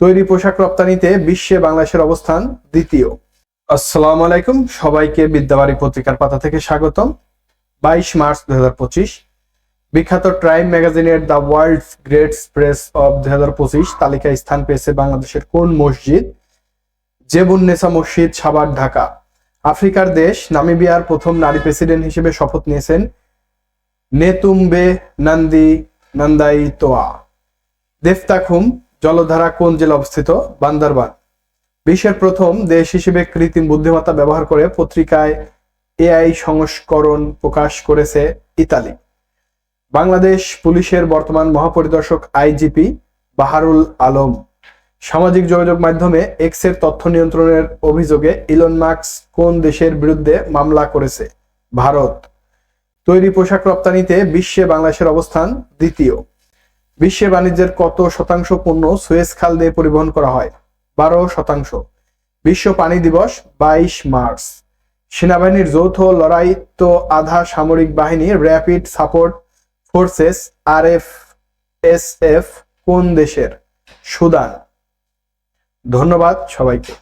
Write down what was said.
তৈরি পোশাক রপ্তানিতে বিশ্বে বাংলাদেশের অবস্থান দ্বিতীয়। আসসালামু আলাইকুম, সবাইকে বিদ্যাবাড়ি পত্রিকার পাতা থেকে স্বাগতম। বাইশ মার্চ দু হাজার পঁচিশ, বিখ্যাত ট্রাইম ম্যাগাজিনের the world great press of দুই হাজার পঁচিশ তালিকায় স্থান পেয়েছে বাংলাদেশের কোন মসজিদ? জেবুন্নেসা মসজিদ সাবার ঢাকা। আফ্রিকার দেশ, নামিবিয়ার প্রথম নারী প্রেসিডেন্ট হিসেবে শপথ নিয়েছেন নেতুম্বে নান্দি নান্দাই তোয়া দেফতাখুম জলধারা কোন জেলা অবস্থিত? বান্দারবান। বিশ্বের প্রথম দেশ হিসেবে কৃত্রিম বুদ্ধিমত্তা ব্যবহার করে পত্রিকায় এআই সংস্করণ প্রকাশ করেছে ইতালি। বাংলাদেশ পুলিশের বর্তমান মহাপরিদর্শক আইজিপি বাহারুল আলম। সামাজিক যোগাযোগ মাধ্যমে এক্সের তথ্য নিয়ন্ত্রণের অভিযোগে ইলন মার্কস কোন দেশের বিরুদ্ধে মামলা করেছে? ভারত। তৈরি পোশাক রপ্তানিতে বিশ্বে বাংলাদেশের অবস্থান দ্বিতীয়। বিশ্বে বাণিজ্যের কত শতাংশ পণ্য সুয়েজ খাল দিয়ে পরিবহন করা হয়? বারো শতাংশ। বিশ্ব পানি দিবস, বাইশ মার্চ। সেনাবাহিনীর যৌথ লড়াইত্ব আধা সামরিক বাহিনী, rapid support forces R F S F কোন দেশের? সুদান। ধন্যবাদ সবাইকে।